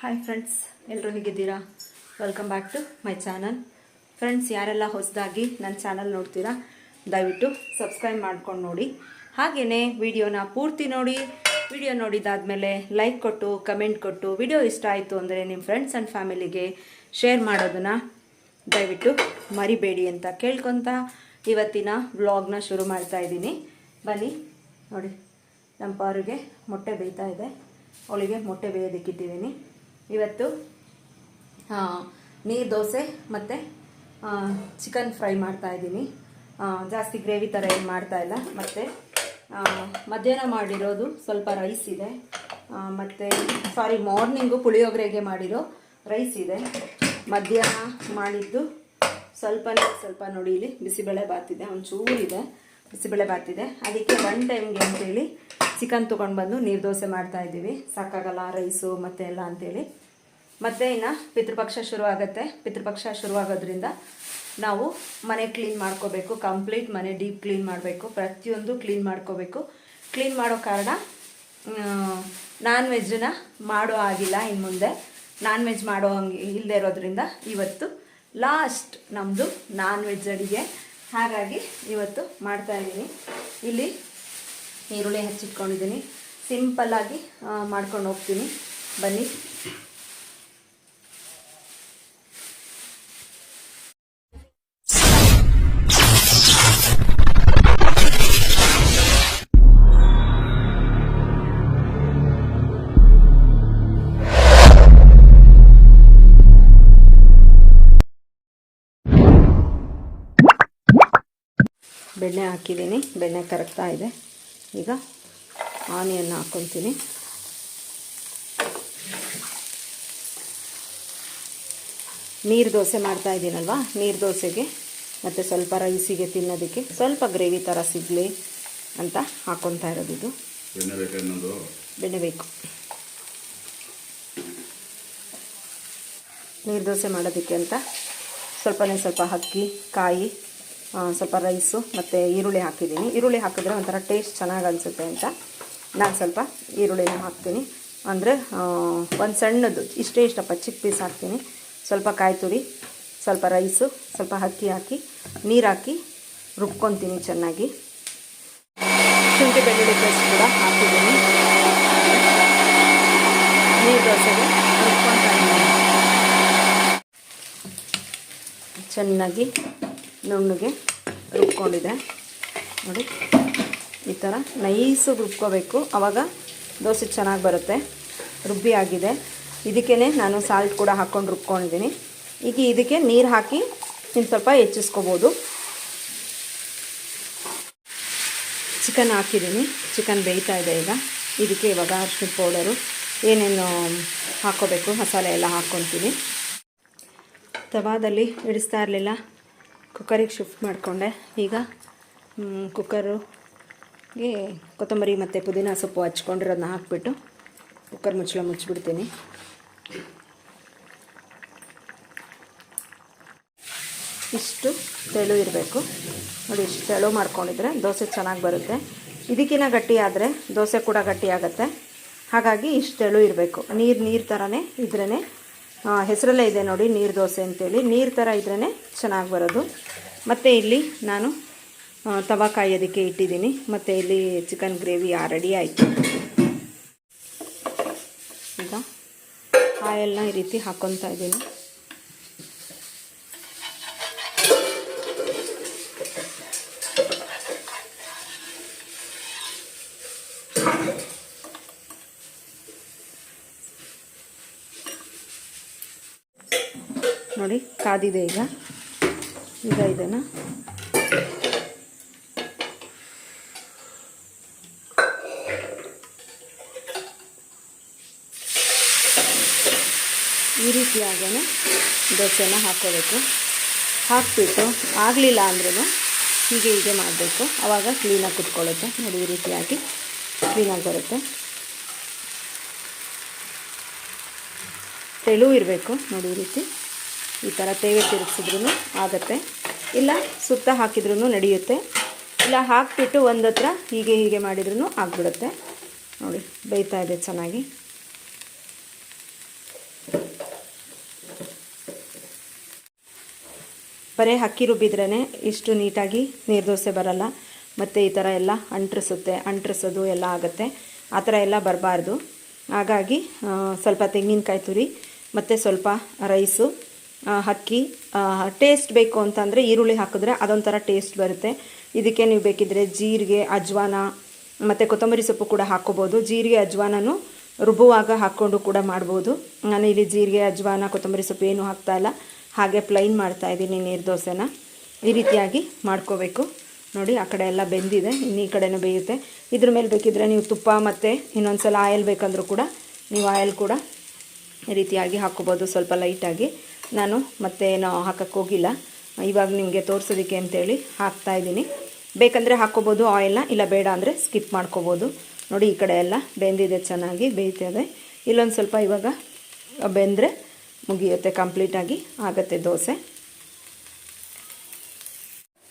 Hi friends ಎಲ್ಲರೂ ಹೇಗಿದ್ದೀರಾ? Welcome back to my channel friends ಯಾರೆಲ್ಲ ಹೊಸದಾಗಿ ನನ್ನ ಚಾನಲ್ ನೋಡ್ತೀರಾ, ದಯವಿಟ್ಟು ಸಬ್ಸ್ಕ್ರೈಬ್ ಮಾಡ್ಕೊಂಡು ನೋಡಿ. ಹಾಗೆಯೇ ವಿಡಿಯೋನ ಪೂರ್ತಿ ನೋಡಿ ವಿಡಿಯೋ ನೋಡಿದಾದ್ಮೇಲೆ ಲೈಕ್ ಕೊಟ್ಟು ಕಮೆಂಟ್ ಕೊಟ್ಟು ವಿಡಿಯೋ ಇಷ್ಟ ಆಯಿತು ಅಂದರೆ ನಿಮ್ಮ ಫ್ರೆಂಡ್ಸ್ ಆ್ಯಂಡ್ ಫ್ಯಾಮಿಲಿಗೆ ಶೇರ್ ಮಾಡೋದನ್ನು ದಯವಿಟ್ಟು ಮರಿಬೇಡಿ ಅಂತ ಕೇಳ್ಕೊತ ಇವತ್ತಿನ ವ್ಲಾಗ್ನ ಶುರು ಮಾಡ್ತಾ ಇದ್ದೀನಿ. ಬನ್ನಿ, ನೋಡಿ, ನಮ್ಮ ಪಾರಿಗೆ ಮೊಟ್ಟೆ ಬೇಯ್ತಾ ಇದೆ. ಅವಳಿಗೆ ಮೊಟ್ಟೆ ಬೇಯೋದಕ್ಕೆ ಇಟ್ಟಿದ್ದೀನಿ. ಇವತ್ತು ನೀರು ದೋಸೆ ಮತ್ತು ಚಿಕನ್ ಫ್ರೈ ಮಾಡ್ತಾ ಇದ್ದೀನಿ. ಜಾಸ್ತಿ ಗ್ರೇವಿ ಥರ ಏನು ಮಾಡ್ತಾ ಇಲ್ಲ. ಮತ್ತು ಮಧ್ಯಾಹ್ನ ಮಾಡಿರೋದು ಸ್ವಲ್ಪ ರೈಸ್ ಇದೆ. ಮತ್ತು ಸಾರಿ ಮಾರ್ನಿಂಗು ಪುಳಿಯೋಗರೆಗೆ ಮಾಡಿರೋ ರೈಸ್ ಇದೆ. ಮಧ್ಯಾಹ್ನ ಮಾಡಿದ್ದು ಸ್ವಲ್ಪನೇ, ಸ್ವಲ್ಪ ನೋಡಿ ಇಲ್ಲಿ ಬಿಸಿಬೇಳೆ ಬಾತಿದೆ ಒಂಚೂರು ಇದೆ, ಬಿಸಿಬೇಳೆ ಬಾತಿದೆ ಅದಕ್ಕೆ ಒನ್ ಟೈಮ್ಗೆ ಅಂತೇಳಿ ಚಿಕನ್ ತೊಗೊಂಡು ಬಂದು ನೀರು ದೋಸೆ ಮಾಡ್ತಾಯಿದ್ದೀವಿ ಸಾಕಾಗಲ್ಲ ರೈಸು ಮತ್ತೆ ಎಲ್ಲ ಅಂತೇಳಿ. ಮತ್ತೆ ಇನ್ನು ಪಿತೃಪಕ್ಷ ಶುರು ಆಗುತ್ತೆ ಪಿತೃಪಕ್ಷ ಶುರುವಾಗೋದ್ರಿಂದ ನಾವು ಮನೆ ಕ್ಲೀನ್ ಮಾಡ್ಕೋಬೇಕು. ಕಂಪ್ಲೀಟ್ ಮನೆ ಡೀಪ್ ಕ್ಲೀನ್ ಮಾಡಬೇಕು. ಪ್ರತಿಯೊಂದು ಕ್ಲೀನ್ ಮಾಡ್ಕೋಬೇಕು. ಕ್ಲೀನ್ ಮಾಡೋ ಕಾರಣ ನಾನ್ ವೆಜ್ನ ಮಾಡೋ ಆಗಿಲ್ಲ ಇನ್ನು ಮುಂದೆ. ನಾನ್ ವೆಜ್ ಮಾಡೋ ಹಂಗೆ ಇಲ್ಲದೆ ಇರೋದ್ರಿಂದ ಇವತ್ತು ಲಾಸ್ಟ್ ನಮ್ಮದು ನಾನ್ ವೆಜ್ ಅಡಿಗೆ. ಹಾಗಾಗಿ ಇವತ್ತು ಮಾಡ್ತಾ ಇದ್ದೀನಿ. ಇಲ್ಲಿ ಈರುಳ್ಳಿ ಹಚ್ಚಿಟ್ಕೊಂಡಿದ್ದೀನಿ. ಸಿಂಪಲ್ಲಾಗಿ ಮಾಡ್ಕೊಂಡು ಹೋಗ್ತೀನಿ. ಬನ್ನಿ. ಬೆಣ್ಣೆ ಹಾಕಿದ್ದೀನಿ. ಬೆಣ್ಣೆ ಕರಗ್ತಾ ಇದೆ. ಈಗ ಆನಿಯನ್ ಹಾಕ್ಕೊತೀನಿ ನೀರು ದೋಸೆ ಮಾಡ್ತಾ ಇದ್ದೀನಲ್ವಾ? ನೀರು ದೋಸೆಗೆ ಮತ್ತು ಸ್ವಲ್ಪ ರೈಸಿಗೆ ತಿನ್ನೋದಕ್ಕೆ ಸ್ವಲ್ಪ ಗ್ರೇವಿ ಥರ ಸಿಗಲಿ ಅಂತ ಹಾಕ್ಕೊತಾ ಇರೋದು ಇದು. ಎಣ್ಣೆ ಬೆಣ್ಣೆ ಬೇಕು. ನೀರು ದೋಸೆ ಮಾಡೋದಕ್ಕೆ ಅಂತ ಸ್ವಲ್ಪನೇ ಸ್ವಲ್ಪ ಅಕ್ಕಿ ಕಾಯಿ ಸ್ವಲ್ಪ ರೈಸು ಮತ್ತು ಈರುಳ್ಳಿ ಹಾಕಿದ್ದೀನಿ. ಈರುಳ್ಳಿ ಹಾಕಿದ್ರೆ ಒಂಥರ ಟೇಸ್ಟ್ ಚೆನ್ನಾಗಿ ಅನಿಸುತ್ತೆ ಅಂತ. ನಾನು ಸ್ವಲ್ಪ ಈರುಳ್ಳಿನ ಹಾಕ್ತೀನಿ. ಅಂದರೆ ಒಂದು ಸಣ್ಣದು, ಇಷ್ಟೇ ಇಷ್ಟಪ್ಪ ಚಿಕ್ಕ ಪೀಸ್ ಹಾಕ್ತೀನಿ. ಸ್ವಲ್ಪ ಕಾಯಿ ತುರಿ, ಸ್ವಲ್ಪ ರೈಸು, ಸ್ವಲ್ಪ ಅಕ್ಕಿ ಹಾಕಿ, ನೀರು ಹಾಕಿ ರುಬ್ಕೊತೀನಿ ಚೆನ್ನಾಗಿ. ಶುಂಠಿ, ಬೆಳ್ಳುಳ್ಳಿ ಪೇಸ್ಟ್ ಕೂಡ ಹಾಕಿದ್ದೀನಿ. ನೀರು ದೋಸೆಗೆ ರುಬ್ಕೊತಾ ಚೆನ್ನಾಗಿ ನುಣ್ಣಗೆ ರುಬ್ಕೊಂಡಿದೆ. ನೋಡಿ, ಈ ಥರ ನೈಸು ರುಬ್ಕೋಬೇಕು. ಆವಾಗ ದೋಸೆ ಚೆನ್ನಾಗಿ ಬರುತ್ತೆ. ರುಬ್ಬಿ ಆಗಿದೆ. ಇದಕ್ಕೇ ನಾನು ಸಾಲ್ಟ್ ಕೂಡ ಹಾಕ್ಕೊಂಡು ರುಬ್ಕೊಂಡಿದ್ದೀನಿ. ಈಗ ಇದಕ್ಕೆ ನೀರು ಹಾಕಿ ಇನ್ನು ಸ್ವಲ್ಪ ಹೆಚ್ಚಿಸ್ಕೋಬೋದು. ಚಿಕನ್ ಹಾಕಿದ್ದೀನಿ. ಚಿಕನ್ ಬೇಯ್ತಾ ಇದೆ ಈಗ. ಇದಕ್ಕೆ ಇವಾಗ ಅರ್ಶಿನ ಪೌಡರು, ಏನೇನು ಹಾಕ್ಕೋಬೇಕು ಮಸಾಲೆ ಎಲ್ಲ ಹಾಕ್ಕೊತೀನಿ ತವಾದಲ್ಲಿ ಇಡಿಸ್ತಾ ಇರಲಿಲ್ಲ. ಕುಕ್ಕರಿಗೆ ಶಿಫ್ಟ್ ಮಾಡಿಕೊಂಡೆ. ಈಗ ಕುಕ್ಕರುಗೆ ಕೊತ್ತಂಬರಿ ಮತ್ತು ಪುದೀನ ಸೊಪ್ಪು ಹಚ್ಕೊಂಡಿರೋದನ್ನ ಹಾಕ್ಬಿಟ್ಟು ಕುಕ್ಕರ್ ಮುಚ್ಚಳ ಮುಚ್ಚಿಬಿಡ್ತೀನಿ. ಇಷ್ಟು ತೆಳು ಇರಬೇಕು. ನೋಡಿ, ಇಷ್ಟು ತೆಳು ಮಾಡ್ಕೊಂಡಿದ್ರೆ ದೋಸೆ ಚೆನ್ನಾಗಿ ಬರುತ್ತೆ. ಇದಕ್ಕಿಂತ ಗಟ್ಟಿ ಆದರೆ ದೋಸೆ ಕೂಡ ಗಟ್ಟಿ ಹಾಗಾಗಿ ಇಷ್ಟು ತೆಳು ಇರಬೇಕು. ನೀರು ನೀರು ಥರನೇ ಇದ್ರೇ ಹೆಸರಲ್ಲೇ ಇದೆ ನೋಡಿ ನೀರು ದೋಸೆ ಅಂತೇಳಿ. ನೀರು ಥರ ಇದ್ರೇ ಚೆನ್ನಾಗಿ ಬರೋದು. ಮತ್ತು ಇಲ್ಲಿ ನಾನು ತವಾ ಕಾಯೋದಕ್ಕೆ ಇಟ್ಟಿದ್ದೀನಿ. ಮತ್ತು ಇಲ್ಲಿ ಚಿಕನ್ ಗ್ರೇವಿ ರೆಡಿ ಆಯಿತು. ಈಗ ಆಯಲ್ನ ಈ ರೀತಿ ಹಾಕ್ಕೊತಾ ಇದ್ದೀನಿ ನೋಡಿ ಕಾದಿದೆ ಈಗ. ಈಗ ಇದನ್ನ. ಈ ರೀತಿಯಾಗೇ ದೋಸೆನ ಹಾಕ್ಕೋಬೇಕು. ಹಾಕ್ಬಿಟ್ಟು ಆಗಲಿಲ್ಲ ಅಂದ್ರೂ ಹೀಗೆ ಹೀಗೆ ಮಾಡಬೇಕು. ಆವಾಗ ಕ್ಲೀನಾಗಿ ಕುತ್ಕೊಳ್ಳುತ್ತೆ. ನೋಡಿ ಈ ರೀತಿಯಾಗಿ ಕ್ಲೀನಾಗಿ ಬರುತ್ತೆ. ತೆಳು ಇರಬೇಕು. ನೋಡಿ ಈ ರೀತಿ. ಈ ಥರ ತೇವೆ ತಿರುಗಿಸಿದ್ರು ಆಗುತ್ತೆ. ಇಲ್ಲ ಸುತ್ತ ಹಾಕಿದ್ರೂ ನಡೆಯುತ್ತೆ. ಇಲ್ಲ ಹಾಕಿಬಿಟ್ಟು ಒಂದು ಹತ್ರ ಹೀಗೆ ಹೀಗೆ ಮಾಡಿದ್ರೂ ಆಗ್ಬಿಡುತ್ತೆ. ನೋಡಿ, ಬೇಯ್ತಾ ಇದೆ ಚೆನ್ನಾಗಿ. ಬರೀ ಅಕ್ಕಿ ರುಬ್ಬಿದ್ರೇ ಇಷ್ಟು ನೀಟಾಗಿ ನೀರು ದೋಸೆ ಬರಲ್ಲ. ಮತ್ತು ಈ ಥರ ಎಲ್ಲ ಅಂಟ್ರಿಸುತ್ತೆ. ಅಂಟ್ರಿಸೋದು ಎಲ್ಲ ಆಗುತ್ತೆ. ಆ ಥರ ಎಲ್ಲ ಬರಬಾರ್ದು. ಹಾಗಾಗಿ ಸ್ವಲ್ಪ ತೆಂಗಿನಕಾಯಿ ತುರಿ, ಮತ್ತು ಸ್ವಲ್ಪ ರೈಸು ಅಕ್ಕಿ ಟೇಸ್ಟ್ ಬೇಕು ಅಂತಂದರೆ ಈರುಳ್ಳಿ ಹಾಕಿದ್ರೆ ಅದೊಂಥರ ಟೇಸ್ಟ್ ಬರುತ್ತೆ. ಇದಕ್ಕೆ ನೀವು ಬೇಕಿದ್ರೆ ಜೀರಿಗೆ, ಅಜ್ವಾನ, ಮತ್ತು ಕೊತ್ತಂಬರಿ ಸೊಪ್ಪು ಕೂಡ ಹಾಕ್ಕೋಬೋದು. ಜೀರಿಗೆ, ಅಜ್ವಾನನು ರುಬ್ಬುವಾಗ ಹಾಕ್ಕೊಂಡು ಕೂಡ ಮಾಡ್ಬೋದು. ನಾನು ಇಲ್ಲಿ ಜೀರಿಗೆ, ಅಜ್ವಾನ, ಕೊತ್ತಂಬರಿ ಸೊಪ್ಪು ಏನೂ ಹಾಕ್ತಾಯಿಲ್ಲ ಹಾಗೆ ಪ್ಲೈನ್ ಮಾಡ್ತಾ ಇದ್ದೀನಿ ನೀರು ದೋಸೆನ. ಈ ರೀತಿಯಾಗಿ ಮಾಡ್ಕೋಬೇಕು. ನೋಡಿ, ಆ ಕಡೆ ಎಲ್ಲ ಬೆಂದಿದೆ. ಇನ್ನು ಈ ಕಡೆನೂ ಬೇಯುತ್ತೆ. ಇದ್ರ ಮೇಲೆ ಬೇಕಿದ್ರೆ ನೀವು ತುಪ್ಪ ಮತ್ತು ಇನ್ನೊಂದು ಸಲ ಆಯಲ್ ಬೇಕಂದ್ರೂ ಕೂಡ ನೀವು ಆಯಿಲ್ ಕೂಡ ಈ ರೀತಿಯಾಗಿ ಹಾಕ್ಕೋಬೋದು. ಸ್ವಲ್ಪ ಲೈಟಾಗಿ ನಾನು, ಮತ್ತೆ ಏನು ಹಾಕಕ್ಕೆ ಹೋಗಿಲ್ಲ. ಇವಾಗ ನಿಮಗೆ ತೋರಿಸೋದಕ್ಕೆ ಅಂತೇಳಿ ಹಾಕ್ತಾ ಇದ್ದೀನಿ. ಬೇಕಂದರೆ ಹಾಕ್ಕೋಬೋದು ಆಯಿಲ್ನ, ಇಲ್ಲ ಬೇಡ ಅಂದರೆ ಸ್ಕಿಪ್ ಮಾಡ್ಕೋಬೋದು. ನೋಡಿ, ಈ ಕಡೆ ಎಲ್ಲ ಬೆಂದಿದೆ, ಚೆನ್ನಾಗಿ ಬೇಯ್ತದೆ. ಇಲ್ಲೊಂದು ಸ್ವಲ್ಪ ಇವಾಗ ಬೆಂದರೆ ಮುಗಿಯುತ್ತೆ, ಕಂಪ್ಲೀಟಾಗಿ ಆಗುತ್ತೆ ದೋಸೆ.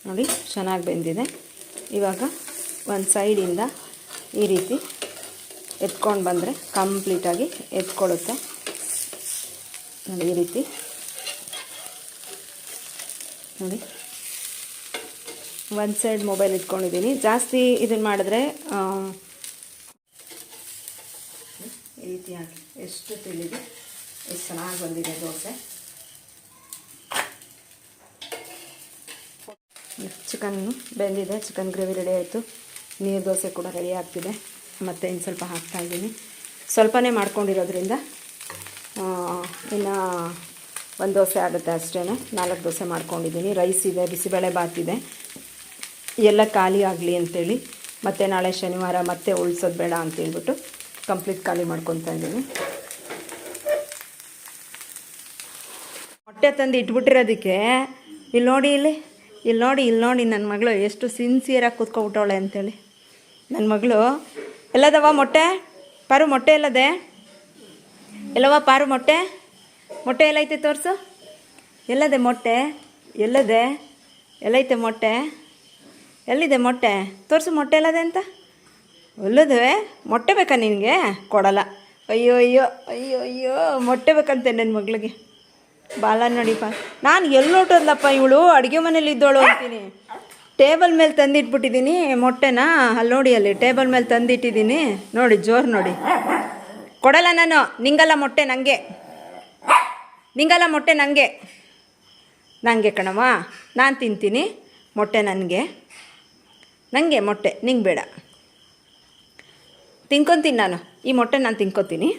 ನೋಡಿ, ಚೆನ್ನಾಗಿ ಬೆಂದಿದೆ. ಇವಾಗ ಒಂದು ಸೈಡಿಂದ ಈ ರೀತಿ ಎತ್ಕೊಂಡು ಬಂದರೆ ಕಂಪ್ಲೀಟಾಗಿ ಎತ್ಕೊಳ್ಳುತ್ತೆ. ನೋಡಿ, ಈ ರೀತಿ. ನೋಡಿ. ಒಂದು ಸೈಡ್ ಮೊಬೈಲ್ ಇಟ್ಕೊಂಡಿದ್ದೀನಿ ಜಾಸ್ತಿ ಇದನ್ನು ಮಾಡಿದ್ರೆ ಈ ರೀತಿಯಾಗಿ ಎಷ್ಟು ತಿಳಿದು ಎಷ್ಟು ಚೆನ್ನಾಗಿ ಬಂದಿದೆ ದೋಸೆ. ಚಿಕನ್ ಬೆಂದಿದೆ, ಚಿಕನ್ ಗ್ರೇವಿ ರೆಡಿ ಆಯಿತು. ನೀರು ದೋಸೆ ಕೂಡ ರೆಡಿ ಆಗ್ತಿದೆ. ಮತ್ತು ಇನ್ನು ಸ್ವಲ್ಪ ಹಾಕ್ತಾಯಿದ್ದೀನಿ ಸ್ವಲ್ಪನೇ ಮಾಡ್ಕೊಂಡಿರೋದ್ರಿಂದ ಇನ್ನು ಒಂದು ದೋಸೆ ಆಗುತ್ತೆ ಅಷ್ಟೇ ನಾಲ್ಕು ದೋಸೆ ಮಾಡ್ಕೊಂಡಿದ್ದೀನಿ. ರೈಸ್ ಇದೆ, ಬಿಸಿಬೇಳೆ ಇದೆ. ಎಲ್ಲ ಖಾಲಿ ಆಗಲಿ ಅಂತೇಳಿ ಮತ್ತು ನಾಳೆ ಶನಿವಾರ ಮತ್ತೆ ಉಳ್ಸೋದು ಬೇಡ ಅಂತೇಳ್ಬಿಟ್ಟು ಕಂಪ್ಲೀಟ್ ಖಾಲಿ ಮಾಡ್ಕೊತಾ ಇದ್ದೀನಿ. ಮೊಟ್ಟೆ ತಂದು ಇಟ್ಬಿಟ್ಟಿರೋದಕ್ಕೆ ಇಲ್ಲಿ ನೋಡಿ ಇಲ್ಲಿ ಇಲ್ಲಿ ನೋಡಿ ಇಲ್ಲಿ ನೋಡಿ ನನ್ನ ಮಗಳು ಎಷ್ಟು ಸಿನ್ಸಿಯರಾಗಿ ಕೂತ್ಕೊಬಿಟ್ಟವಳೆ ಅಂತೇಳಿ. ನನ್ನ ಮಗಳು, ಎಲ್ಲದವ ಮೊಟ್ಟೆ? ಪಾರು ಮೊಟ್ಟೆ ಎಲ್ಲದೆ? ಎಲ್ಲವ ಪಾರು ಮೊಟ್ಟೆ? ಮೊಟ್ಟೆ ಎಲ್ಲೈತೆ ತೋರಿಸು? ಎಲ್ಲದೆ ಮೊಟ್ಟೆ? ಎಲ್ಲದೆ? ಎಲ್ಲೈತೆ ಮೊಟ್ಟೆ? ಎಲ್ಲಿದೆ ಮೊಟ್ಟೆ? ತೋರಿಸು ಮೊಟ್ಟೆ ಎಲ್ಲದೆ ಅಂತ. ಒಲ್ಲದೆ ಮೊಟ್ಟೆ ಬೇಕಾ ನಿನಗೆ? ಕೊಡಲ್ಲ. ಅಯ್ಯೋ ಅಯ್ಯೋ ಅಯ್ಯೋ ಅಯ್ಯೋ, ಮೊಟ್ಟೆ ಬೇಕಂತೆ ನನ್ನ ಮಗಳಿಗೆ. ಬಾಲ ನೋಡಿಪ್ಪ ನಾನು ಎಲ್ಲೋಟೋದ್ಲಪ್ಪ ಇವಳು, ಅಡುಗೆ ಮನೇಲಿ ಇದ್ದೋಳು ಅಂತೀನಿ. ಟೇಬಲ್ ಮೇಲೆ ತಂದಿಟ್ಬಿಟ್ಟಿದ್ದೀನಿ ಮೊಟ್ಟೆನ ಅಲ್ಲಿ ನೋಡಿ ಅಲ್ಲಿ ಟೇಬಲ್ ಮೇಲೆ ತಂದಿಟ್ಟಿದ್ದೀನಿ ನೋಡಿ, ಜೋರು ನೋಡಿ. ಕೊಡಲ್ಲ ನಾನು, ನಿಂಗಲ್ಲ ಮೊಟ್ಟೆ ನನಗೆ ನಿಂಗಲ್ಲ ಮೊಟ್ಟೆ ನನಗೆ ನನಗೆ ಕಣವ ನಾನು ತಿಂತೀನಿ, ಮೊಟ್ಟೆ ನನಗೆ. ನನಗೆ ಮೊಟ್ಟೆ, ನಿಂಗೆ ಬೇಡ. ತಿನ್ಕೊತೀನಿ ನಾನು, ಈ ಮೊಟ್ಟೆ ನಾನು ತಿನ್ಕೊತೀನಿ.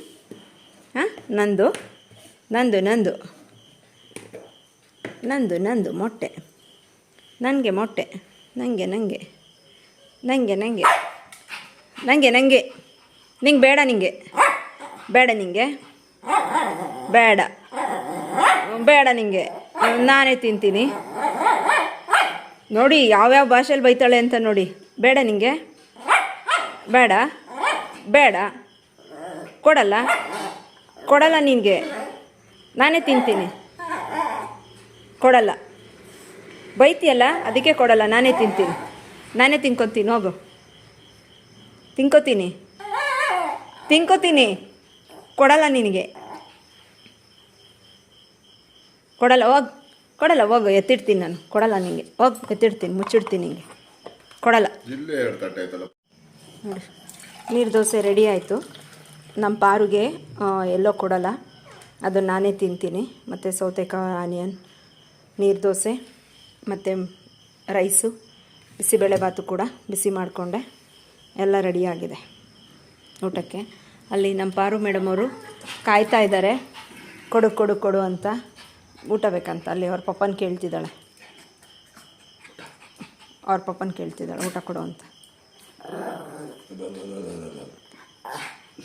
ಹಾಂ? ನಂದು ನಂದು ನಂದು. ನಂದು ನಂದು ಮೊಟ್ಟೆ. ನನಗೆ ಮೊಟ್ಟೆ ನನಗೆ ನನಗೆ ನನಗೆ ನನಗೆ ನನಗೆ ನನಗೆ ನಿಂಗೆ ಬೇಡ ನಿಂಗೆ. ಬೇಡ ನಿಂಗೆ. ಬೇಡ. ಬೇಡ ನಿಂಗೆ. ನಾನೇ ತಿಂತೀನಿ. ನೋಡಿ, ಯಾವ್ಯಾವ ಭಾಷೆಯಲ್ಲಿ ಬೈತಾಳೆ ಅಂತ ನೋಡಿ. ಬೇಡ ನಿಂಗೆ. ಬೇಡ. ಬೇಡ. ಕೊಡಲ್ಲ. ಕೊಡಲ್ಲ ನಿನಗೆ ನಾನೇ ತಿಂತೀನಿ. ಕೊಡಲ್ಲ. ಬೈತಿಯಲ್ಲ, ಅದಕ್ಕೆ ಕೊಡಲ್ಲ. ನಾನೇ ತಿಂತೀನಿ. ನಾನೇ ತಿನ್ಕೊತೀನಿ. ಹೋಗು. ತಿನ್ಕೋತೀನಿ. ತಿನ್ಕೋತೀನಿ. ಕೊಡಲ್ಲ ನಿನಗೆ. ಕೊಡಲ್ಲ ಹೋಗ್. ಕೊಡಲ್ಲ ಹೋಗು ಎತ್ತಿಡ್ತೀನಿ ನಾನು. ಕೊಡಲ್ಲ ನಿಂಗೆ. ಹೋಗಿ ಎತ್ತಿಡ್ತೀನಿ ಮುಚ್ಚಿಡ್ತೀನಿ ನಿಂಗೆ. ಕೊಡಲ್ಲ. ನೋಡಿ ನೀರು ದೋಸೆ ರೆಡಿ ಆಯಿತು. ನಮ್ಮ ಪಾರುಗೆ ಎಲ್ಲೋ ಕೊಡಲ್ಲ. ಅದು ನಾನೇ ತಿಂತೀನಿ. ಮತ್ತು ಸೌತೆಕಾಯಿ ಆನಿಯನ್ ನೀರು ದೋಸೆ ಮತ್ತು ರೈಸು ಬಿಸಿಬೇಳೆಭಾತು ಕೂಡ ಬಿಸಿ ಮಾಡಿಕೊಂಡೆ. ಎಲ್ಲ ರೆಡಿಯಾಗಿದೆ ಊಟಕ್ಕೆ. ಅಲ್ಲಿ ನಮ್ಮ ಪಾರು ಮೇಡಮ್ ಅವರು ಕಾಯ್ತಾ ಇದ್ದಾರೆ ಕೊಡು ಕೊಡು ಕೊಡು ಅಂತ. ಊಟ ಬೇಕಂತ ಅಲ್ಲಿ ಅವ್ರ ಪಪ್ಪನ ಕೇಳ್ತಿದ್ದಾಳೆ. ಅವ್ರ ಪಪ್ಪನ ಕೇಳ್ತಿದ್ದಾಳೆ ಊಟ ಕೊಡು ಅಂತ.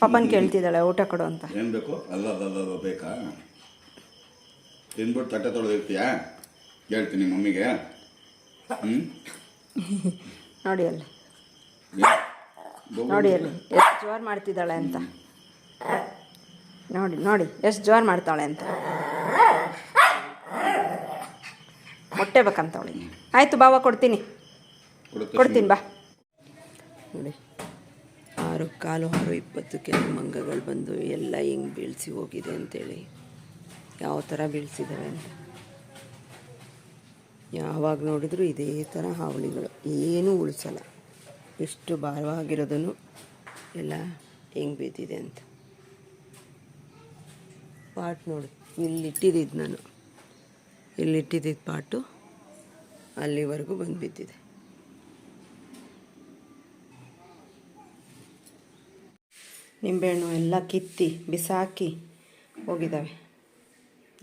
ಪಪ್ಪನ ಕೇಳ್ತಿದ್ದಾಳೆ ಊಟ ಕೊಡು ಅಂತ. ಏನು ಬೇಕು? ಅಲ್ಲ ಅಲ್ಲ ಬೇಕಾ? ತಿನ್ಬಿಟ್ಟು ತಟ್ಟೆ ತೊಳೆದಿರ್ತೀಯಾ? ಹೇಳ್ತೀನಿ ಮಮ್ಮಿಗೆ. ಹ್ಞೂ ನೋಡಿ ಅಲ್ಲಿ. ನೋಡಿ ಅಲ್ಲಿ. ಎಷ್ಟು ಜೋರು ಮಾಡ್ತಿದ್ದಾಳೆ ಅಂತ. ನೋಡಿ ನೋಡಿ ಎಷ್ಟು ಜೋರು ಮಾಡ್ತಾಳೆ ಅಂತ. ಮೊಟ್ಟೆ ಬೇಕಂತ ಅವಳಿಗೆ. ಆಯಿತು ಬಾವ ಕೊಡ್ತೀನಿ. ಕೊಡ್ತೀನಿ. ಬಾ. ನೋಡಿ ಆರು ಕಾಲು ಆರು ಇಪ್ಪತ್ತು ಕೆಲವು ಮಂಗಗಳು ಬಂದು ಎಲ್ಲ ಹೆಂಗೆ ಬೀಳಿಸಿ ಹೋಗಿದೆ ಅಂತೇಳಿ. ಯಾವ ಥರ ಬೀಳಿಸಿದ್ದಾವೆ ಅಂತ. ಯಾವಾಗ ನೋಡಿದ್ರು ಇದೇ ಥರ ಹಾವಳಿಗಳು. ಏನೂ ಉಳಿಸಲ್ಲ. ಎಷ್ಟು ಭಾರವಾಗಿರೋದನ್ನು ಎಲ್ಲ ಹೆಂಗೆ ಬಿದ್ದಿದೆ ಅಂತ. ಪಾಟ್ ನೋಡು ಇಲ್ಲಿಟ್ಟಿದ್ದು ನಾನು. ಇಲ್ಲಿಟ್ಟಿದ್ದು ಪಾಟು. ಅಲ್ಲಿವರೆಗೂ ಬಂದು ಬಿದ್ದಿದೆ ನಿಂಬೆಹಣ್ಣು ಎಲ್ಲ ಕಿತ್ತಿ, ಬಿಸಾಕಿ ಹೋಗಿದ್ದಾವೆ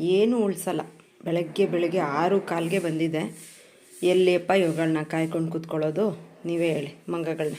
ಏನೂ ಉಳಿಸಲ್ಲ. ಬೆಳಗ್ಗೆ ಬೆಳಗ್ಗೆ ಆರು ಕಾಲಿಗೆ ಬಂದಿದೆ. ಎಲ್ಲಿಯಪ್ಪ ಇವುಗಳನ್ನ ಕಾಯ್ಕೊಂಡು ಕೂತ್ಕೊಳ್ಳೋದು? ನೀವೇ ಹೇಳಿ ಮಂಗಗಳನ್ನ